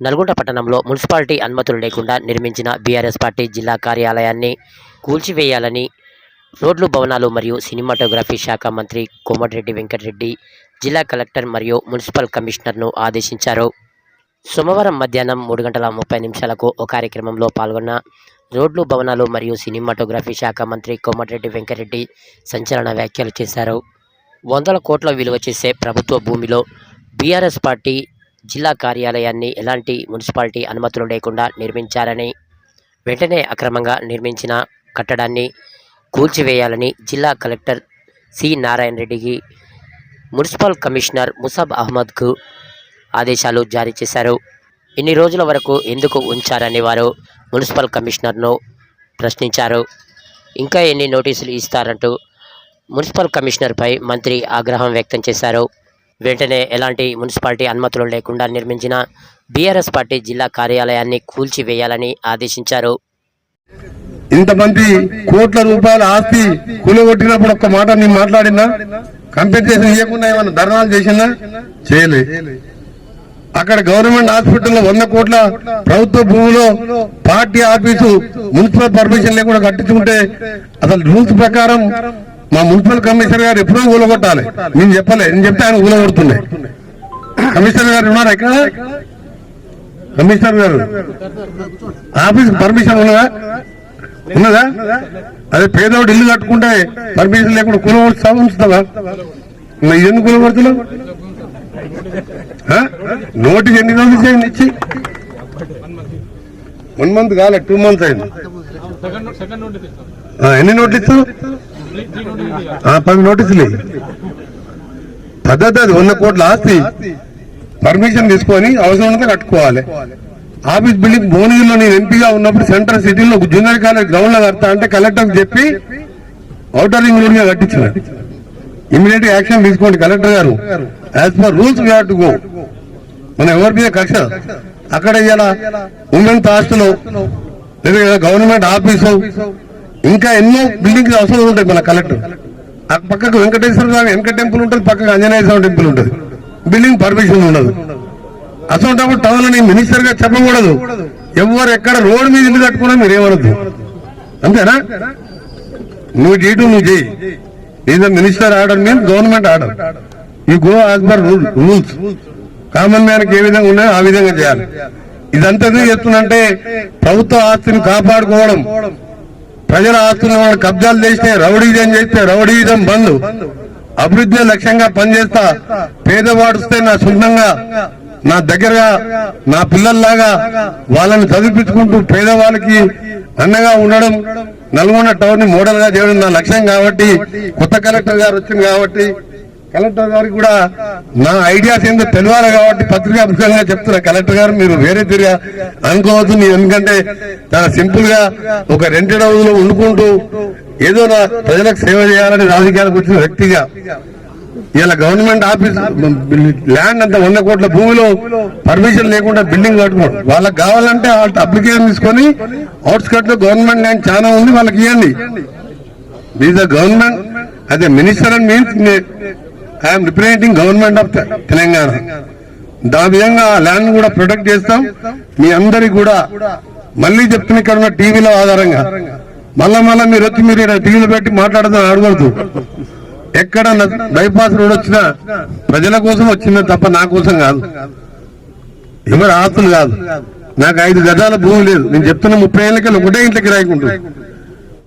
నల్గొండ పట్టణంలో మున్సిపాలిటీ అనుమతులు లేకుండా నిర్మించిన బీఆర్ఎస్ పార్టీ జిల్లా కార్యాలయాన్ని కూల్చివేయాలని రోడ్లు భవనాలు మరియు సినిమాటోగ్రఫీ శాఖ మంత్రి కోమటిరెడ్డి వెంకటరెడ్డి జిల్లా కలెక్టర్ మరియు మున్సిపల్ కమిషనర్ను ఆదేశించారు. సోమవారం మధ్యాహ్నం మూడు గంటల ముప్పై నిమిషాలకు ఓ కార్యక్రమంలో పాల్గొన్న రోడ్లు భవనాలు మరియు సినిమాటోగ్రఫీ శాఖ మంత్రి కోమటిరెడ్డి వెంకటరెడ్డి సంచలన వ్యాఖ్యలు చేశారు. వందల కోట్ల విలువ చేసే ప్రభుత్వ భూమిలో బీఆర్ఎస్ పార్టీ జిల్లా కార్యాలయాన్ని ఎలాంటి మున్సిపాలిటీ అనుమతులు లేకుండా నిర్మించారని వెంటనే అక్రమంగా నిర్మించిన కట్టడాన్ని కూల్చివేయాలని జిల్లా కలెక్టర్ సి నారాయణ రెడ్డికి మున్సిపల్ కమిషనర్ ముసాబ్ అహ్మద్కు ఆదేశాలు జారీ చేశారు. ఇన్ని రోజుల వరకు ఎందుకు ఉంచారని వారు మున్సిపల్ కమిషనర్ను ప్రశ్నించారు. ఇంకా ఎన్ని నోటీసులు ఇస్తారంటూ మున్సిపల్ కమిషనర్పై మంత్రి ఆగ్రహం వ్యక్తం చేశారు. వెంటనే ఎలాంటి మున్సిపాలిటీ అనుమతులు లేకుండా నిర్మించిన బీఆర్ఎస్ పార్టీ జిల్లా కార్యాలయాన్ని కూల్చివేయాలని ఆదేశించారు. ఇంతమంది కోట్ల రూపాయల ఆస్తి కూలగొట్టినప్పుడు ఒక్క మాట నేను మాట్లాడినా? కంపెన్సేషన్ ఇవ్వకుండా ఏమన్నా ధర్నాలు చేసినా? చేయలే. అక్కడ గవర్నమెంట్ హాస్పిటల్లో వంద కోట్ల ప్రభుత్వ భూమిలో పార్టీ ఆఫీసు మున్సిపల్ పర్మిషన్ లేకుండా కట్టించుకుంటే అసలు రూల్స్ ప్రకారం మా మున్సిపల్ కమిషనర్ గారు ఎప్పుడో కూలగొట్టాలి నేను చెప్పలే నేను చెప్తే ఆయన కూలగొడుతుండే కమిషనర్ గారు ఉన్నారా ఇక్కడ? కమిషనర్ గారు ఆఫీస్ పర్మిషన్ ఉన్నదా? ఉన్నదా? అదే పేదవాడు ఇల్లు కట్టుకుంటే పర్మిషన్ లేకుండా కూలగొడుతా ఉంచుతావా? ఎందుకు కూలగొడుతున్నావు ఆ? నోటీస్ ఎన్ని రోజులు చేయండి ఇచ్చి? వన్ మంత్ కాలే టూ మంత్స్ అయింది. ఎన్ని నోటీసులు త్రీ పది నోటీసులు పద్ధతి అది వంద కోట్ల ఆస్తి. పర్మిషన్ తీసుకొని అవసరం ఉంటే కట్టుకోవాలి. ఆఫీస్ బిల్డింగ్ భువనగిరిలో నేను ఎంపీగా ఉన్నప్పుడు సెంట్రల్ సిటీలో జూనియర్ కాలేజ్ గ్రౌండ్లో కడతా అంటే కలెక్టర్ చెప్పి అవుటర్ రింగ్ రోడ్గా కట్టించిన. ఇమీడియట్ యాక్షన్ తీసుకోండి కలెక్టర్ గారు. As per rules we to go మన ఎవరి మీద కక్ష? అక్కడ ఇలా ఉమెన్ ఆస్తులు లేదా గవర్నమెంట్ ఆఫీసు ఇంకా ఎన్నో బిల్డింగ్స్ అవసరం ఉంటాయి మన కలెక్టర్ ఆ పక్కకు వెంకటేశ్వర స్వామి వెంకట టెంపుల్ ఉంటుంది పక్కకు ఆంజనేయ స్వామి టెంపుల్ ఉంటుంది. బిల్డింగ్ పర్మిషన్ ఉండదు. అసలు టౌన్ అని మినిస్టర్గా చెప్పకూడదు. ఎవరు ఎక్కడ రోడ్ మీద ఇల్లు కట్టుకున్నా మీరు ఏమనద్దు. అంతేనా? నువ్వు చేయటం నువ్వు చేయి is minister order means government order you go as per rules common మ్యాన్కి ఏ విధంగా ఉన్నాయో ఆ విధంగా చేయాలి. ఇదంతా ఎందుకు చెప్తున్నంటే ప్రభుత్వ ఆస్తిని కాపాడుకోవడం. ప్రజల ఆస్తులను వాళ్ళు కబ్జాలు చేస్తే రౌడీజం చేస్తే రౌడీజం బంద్. అభివృద్ధి లక్ష్యంగా పనిచేస్తా పేదవాడుస్తే నా సొంతంగా నా దగ్గరగా నా పిల్లల్లాగా వాళ్ళని చదివించుకుంటూ పేదవాళ్ళకి అండగా ఉండడం నల్గొండ టౌన్ని మోడల్గా చేయడం నా లక్ష్యం కాబట్టి కొత్త కలెక్టర్ గారు వచ్చింది కాబట్టి కలెక్టర్ గారికి కూడా నా ఐడియాస్ ఏందో తెలియాలి కాబట్టి పత్రికా ముఖ్యంగా చెప్తున్నా. కలెక్టర్ గారు మీరు వేరే తిరిగా అనుకోవద్దు. మీరు ఎందుకంటే చాలా సింపుల్గా ఒక రెంటెడ్ హౌస్లో ఉండుకుంటూ ఏదో నా ప్రజలకు సేవ చేయాలని రాజకీయాలకు వచ్చిన వ్యక్తిగా ఇలా గవర్నమెంట్ ఆఫీస్ ల్యాండ్ అంతా వంద కోట్ల భూమిలో పర్మిషన్ లేకుండా బిల్డింగ్ కట్టుకోండి వాళ్ళకి కావాలంటే వాళ్ళ అప్లికేషన్ తీసుకొని అవుట్స్కట్లో గవర్నమెంట్ ల్యాండ్ చాలా ఉంది వాళ్ళకి ఇవ్వండి. దీస్ ద గవర్నమెంట్ అదే minister and means I'm representing government of Telangana దా విధంగా ఆ ల్యాండ్ కూడా ప్రొటెక్ట్ చేస్తాం. మీ అందరికి కూడా మళ్ళీ చెప్తున్న ఇక్కడ ఉన్న టీవీలో ఆధారంగా. మళ్ళా మళ్ళా మీరు వచ్చి మీరు ఇక్కడ పెట్టి మాట్లాడదాం అడగద్దు ఎక్కడ బైపాస్ రోడ్ వచ్చినా ప్రజల కోసం వచ్చింది తప్ప నా కోసం కాదు. ఎవరు ఆస్తులు కాదు. నాకు ఐదు గజాల భూమి లేదు. నేను చెప్తున్న ముప్పై ఏళ్ళకి ఒకటే ఇంట్లోకి రాయకుంటుంది